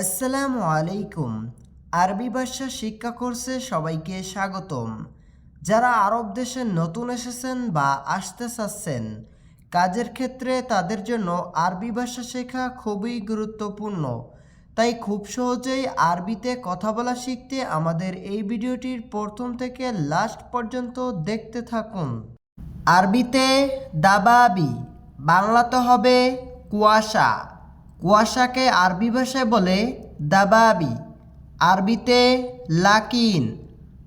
আসসালামু আলাইকুম। আরবি ভাষা শিক্ষা কোর্সে সবাইকে স্বাগতম। যারা আরব দেশে নতুন এসেছেন বা আসতে চাচ্ছেন, কাজের ক্ষেত্রে তাদের জন্য আরবি ভাষা শেখা খুবই গুরুত্বপূর্ণ। তাই খুব সহজেই আরবিতে কথা বলা শিখতে আমাদের এই ভিডিওটির প্রথম থেকে লাস্ট পর্যন্ত দেখতে থাকুন। আরবিতে দাবাবি, বাংলাতে হবে কুয়াশা। কুয়াশাকে আরবি ভাষায় বলে দাবাবি। আরবিতে লাকিন,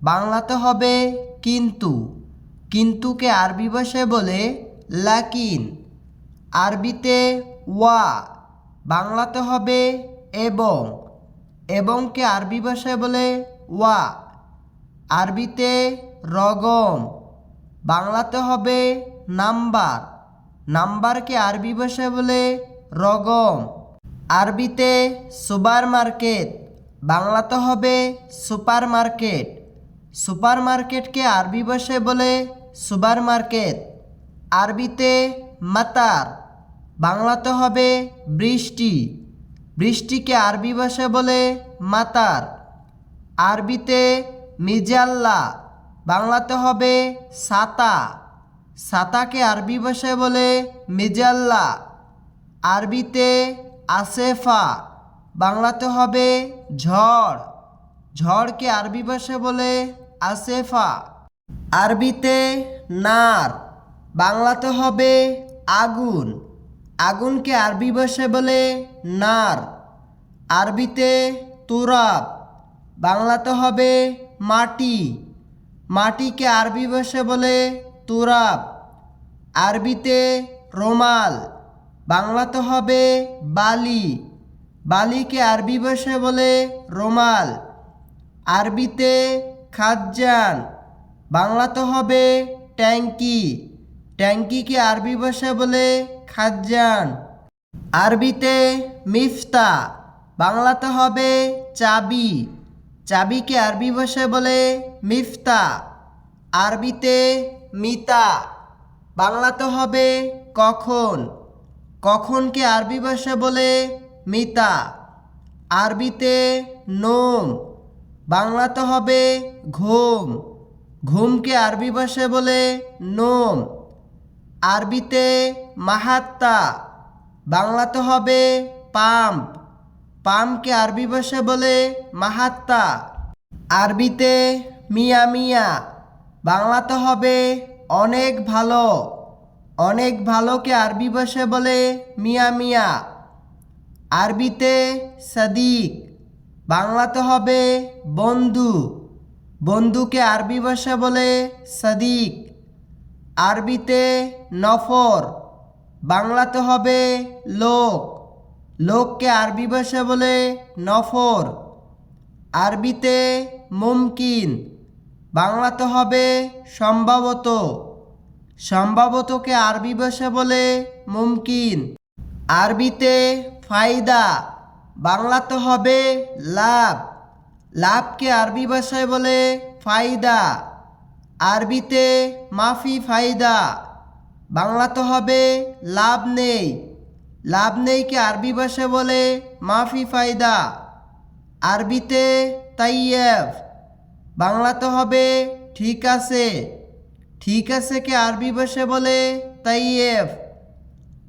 বাংলাতে হবে কিন্তু। কিন্তুকে আরবি ভাষায় বলে লাকিন। আরবিতে ওয়া, বাংলাতে হবে এবং। এবংকে আরবি ভাষায় বলে ওয়া। আরবিতে রগম, বাংলাতে হবে নাম্বার। নাম্বারকে আরবি ভাষায় বলে রগম। আরবিতে সুপার মার্কেট বাংলাতে হবে সুপার মার্কেট সুপার মার্কেটকে আরবি ভাষায় বলে সুপার মার্কেট আরবিতে মাতার, বাংলাতে হবে বৃষ্টি। বৃষ্টিকে আরবি ভাষায় বলে মাতার। আরবিতে মিজাল্লা, বাংলাতে হবে সাতা। সাতাকে আরবি ভাষায় বলে মিজাল্লা। আরবিতে আসেফা, বাংলাতে হবে ঝড়। ঝড়কে আরবি ভাষায় বলে আসেফা। আরবিতে নার, বাংলাতে হবে আগুন। আগুনকে আরবি ভাষায় বলে নার। আরবিতে তুরাব, বাংলাতে হবে মাটি। মাটিকে আরবি ভাষায় বলে তুরাব। আরবিতে রোমাল বাংলাতে হবে বালি। বালিকে আরবি ভাষায় বলে রোমাল। আরবিতে খাজ্জান। বাংলাতে হবে ট্যাঙ্কি। ট্যাঙ্কিকে আরবি ভাষায় বলে খাজ্জান। আরবিতে মিফতা। বাংলাতে হবে চাবি। চাবিকে আরবি ভাষায় বলে মিফতা। আরবিতে মিতা। বাংলাতে হবে কখন? কখনকে আরবি ভাষা বলে? মিতা। আরবিতে নোম। বাংলাতে হবে ঘুম। ঘুমকে আরবি ভাষায় বলে? নোম। আরবিতে মাহাত্তা। বাংলাতে হবে পাম্প পাম্পকে আরবি ভাষায় বলে? মাহাত্তা। আরবিতে মিয়া মিয়া। বাংলাতে হবে অনেক ভালো। অনেক ভালোকে আরবি ভাষায় বলে মিয়া মিয়া। আরবিতে সাদিক, বাংলাতে হবে বন্ধু। বন্ধুকে আরবি ভাষা বলে সাদিক। আরবিতে নফর, বাংলাতে হবে লোক। লোককে আরবি ভাষা বলে নফর। আরবিতে মুমকিন, বাংলাতে হবে সম্ভবত। সম্ভবতকে আরবি ভাষা বলে মুমকিন। আরবিতে ফায়দা, বাংলাতে হবে লাভ। লাভকে আরবি ভাষায় বলে ফায়দা। আরবিতে মাফি ফায়দা, বাংলাতে হবে লাভ নেই। লাভ নেইকে আরবি ভাষায় বলে মাফি ফায়দা। আরবিতে তাইয়েফ বাংলাতে হবে ঠিক আছে। ঠিক আছে কে আরবি ভাষায় বলে? তাইয়েফ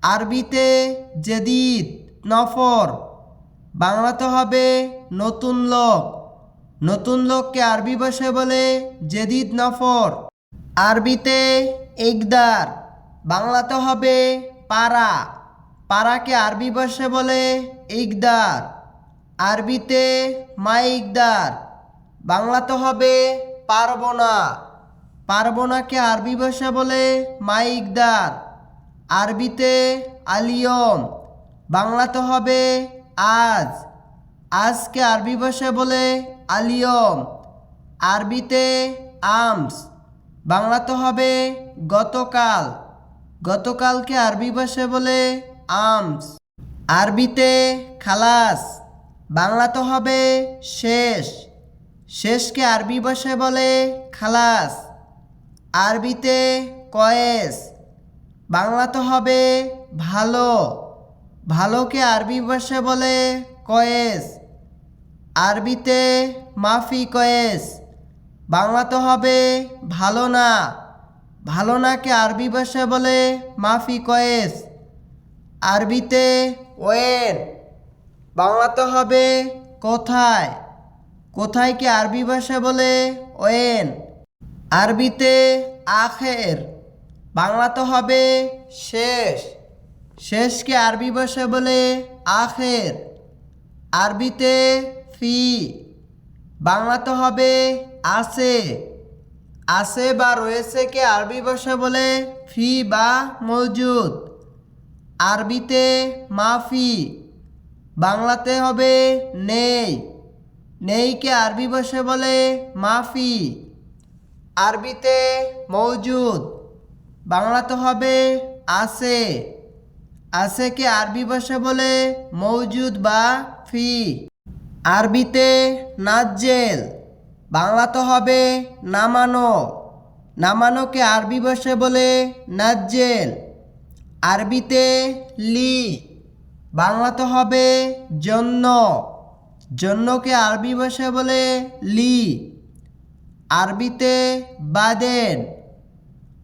আরবিতে জেদিদ, নফর। বাংলাতে হবে নতুন লোক। নতুন লোককে আরবি ভাষায় বলে জেদিদ, নফর। আরবিতে ইকদার। বাংলাতে হবে পারা। পারাকে আরবি ভাষায় বলে ইকদার। আরবিতে মাইকদার। বাংলাতে হবে পারব না। পারব নাকে আরবি ভাষা বলে? মাইকদার আরবিতে আলিয়ম। বাংলাতে হবে আজ। আজকে আরবি ভাষায় বলে? আলিয়ম। আরবিতে আমস। বাংলাতে হবে গতকাল। গতকালকে আরবি ভাষায় বলে? আমস। আরবিতে খালাস। বাংলাতে হবে শেষ। শেষকে আরবি ভাষায় বলে? খালাস। আরবিতে কয়েস বাংলা তো হবে ভালো। ভালোকে আরবি ভাষায় বলে কয়েস। আরবিতে মাফি কয়েস, বাংলাতে হবে ভালো না। ভালো নাকে আরবি ভাষায় বলে মাফি কয়েস। আরবিতে ওয়েন বাংলা তো হবে কোথায়? কোথায় কি আরবি ভাষায় বলে ওয়েন? আরবিতে আখের বাংলাতে হবে শেষ। শেষকে আরবি ভাষায় বলে আখের। আরবিতে ফি বাংলাতে হবে আছে আছে বা রয়েছে কে আরবি ভাষা বলে ফি বা মজুদ। আরবিতে মাফি, বাংলাতে হবে নেই। নেইকে আরবি ভাষা বলে মাফি। আরবিতে মৌজুদ বাংলাতে হবে আছে আছেকে আরবি ভাষা বলে? মৌজুদ বা ফি। আরবিতে নাজ্জেল, বাংলাতে হবে নামানো। নামানোকে আরবি ভাষায় বলে? নাজ্জেল। আরবিতে লি, বাংলাতে হবে জন্য। জন্যকে আরবি ভাষা বলে? লি। আরবিতে বাদেন।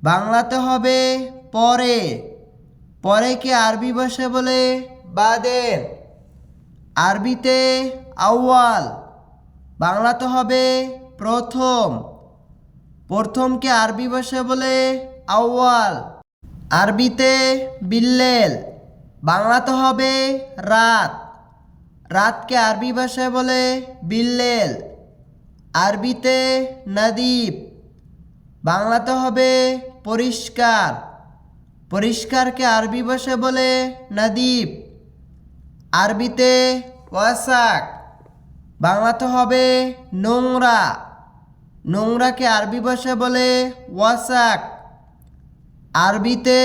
বাংলাতে হবে পরে। পরেকে আরবি ভাষায় বলে? বাদেন। আরবিতে আউয়াল। বাংলাতে হবে প্রথম। প্রথমকে আরবি ভাষায় বলে? আউয়াল। আরবিতে বিল্লেল। বাংলাতে হবে রাত। রাতকে আরবি ভাষায় বলে? বিল্লেল। আরবিতে নদীপ বাংলাতে হবে পরিষ্কার। পরিষ্কারকে আরবি ভাষায় বলে নদীপ আরবিতে ওয়াসাক, বাংলাতে হবে নোংরা। নোংরাকে আরবি ভাষায় বলে ওয়াসাক। আরবিতে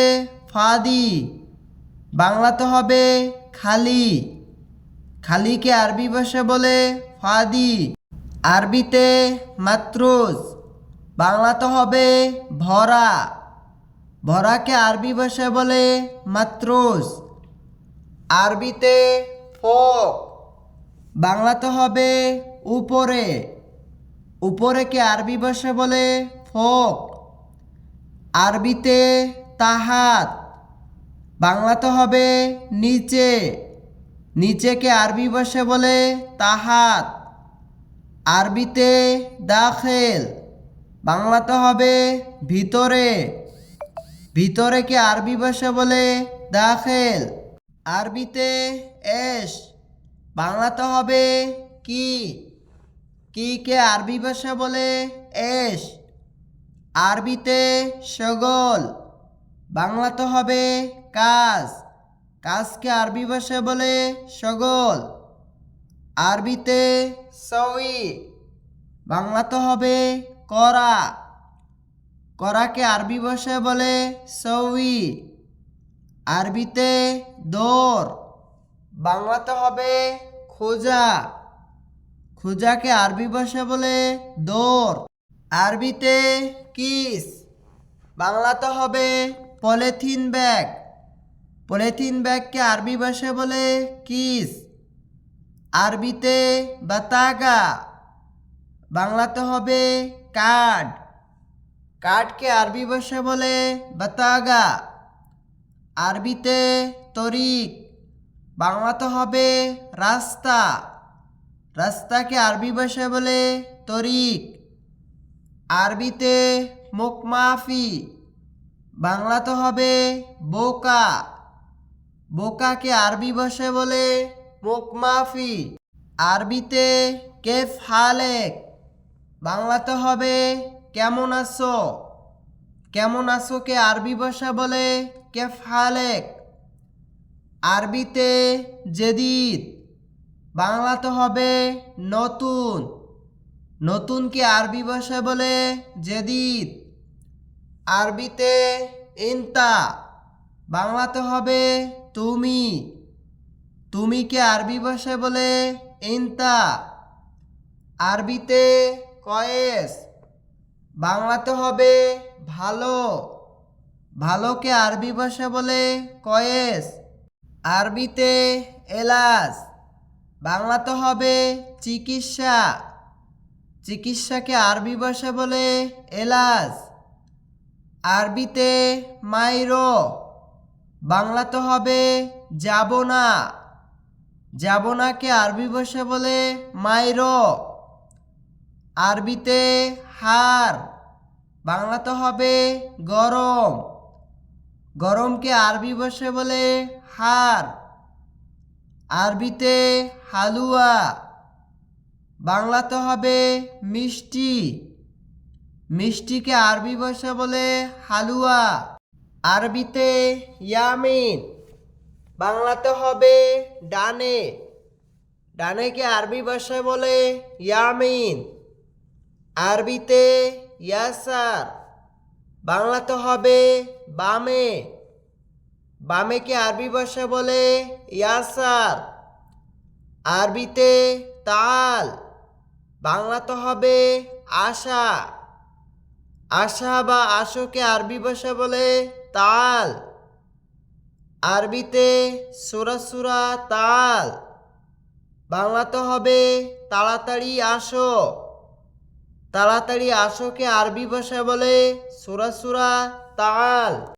ফাদি, বাংলাতে হবে খালি। খালিকে আরবি ভাষা বলে ফাদি। আরবিতে মাত্রুজ, বাংলাতে হবে ভরা। ভরাকে আরবি ভাষায় বলে মাত্রুজ। আরবিতে ফোক, বাংলাতে হবে উপরে। উপরেকে আরবি ভাষা বলে ফোক। আরবিতে তাহাত, বাংলাতে হবে নিচে। নিচেকে আরবি ভাষা বলে তাহাত। আরবিতে দাখেল, বাংলাতে হবে ভিতরে। ভিতরেকে আরবি ভাষা বলে? দাখেল। আরবিতে এস, বাংলাতে হবে কি? কিকে আরবি ভাষা বলে? এস। আরবিতে সগল, বাংলাতে হবে কাজ। কাজকে আরবি ভাষা বলে সগল। আরবিতে সই বাংলাতে হবে করা। করাকে আরবি ভাষায় বলে সউই আরবিতে দৌড় বাংলাতে হবে খোঁজা। খোঁজাকে আরবি ভাষা বলে দোর। আরবিতে কিস, বাংলাতে হবে পলিথিন ব্যাগ। পলিথিন ব্যাগকে আরবি ভাষায় বলে কিস। আরবিতে বাতাগা, বাংলাতে হবে কাঠ কাঠকে আরবি ভাষায় বলে বাতাগা। আরবিতে তরিক, বাংলাতে হবে রাস্তা। রাস্তাকে আরবি ভাষায় বলে তরিক। আরবিতে মুখমাফি, বাংলাতে হবে বোকা। বোকাকে আরবি ভাষায় বলে মুখমাফি আরবিতে কেফ হালেক। বাংলাতে হবে, কেমন আছো? কেমন আছোকে আরবি ভাষা বলে? কেফ হালেক। আরবিতে জেদিদ। বাংলাতে হবে, নতুন। নতুনকে আরবি ভাষায় বলে, জেদিদ। আরবিতে ইনতা। বাংলাতে হবে, তুমি। তুমিকে আরবি ভাষায় বলে ইনতা আরবিতে কয়েস, বাংলাতে হবে ভালো। ভালোকে আরবি ভাষা বলে কয়েস? আরবিতে এলাচ, বাংলাতে হবে চিকিৎসা। চিকিৎসাকে আরবি ভাষা বলে এলাজ আরবিতে মাইরো, বাংলাতে হবে যাব না। যাব নাকে আরবি ভাষা বলে? মাইর। আরবিতে হার। বাংলাতে হবে গরম। গরমকে আরবি ভাষা বলে? হার। আরবিতে হালুয়া। বাংলাতে হবে মিষ্টি। মিষ্টিকে আরবি ভাষা বলে? হালুয়া। আরবিতে ইয়ামিন। বাংলাতে হবে ডানে। ডানেকে আরবি ভাষায় বলে? ইয়ামিন। আরবিতে ইয়াসার। বাংলাতে হবে বামে। বামেকে আরবি ভাষা বলে? ইয়াসার। আরবিতে তাল। বাংলাতে হবে আশা। আশা বা আশোকে আরবি ভাষা বলে তাল। আরবিতে সুরা সুরা তাল। বাংলাতে হবে তাড়াতাড়ি আসো। তাড়াতাড়ি আসোকে আরবি ভাষায় বলে সুরা সুরা তাল।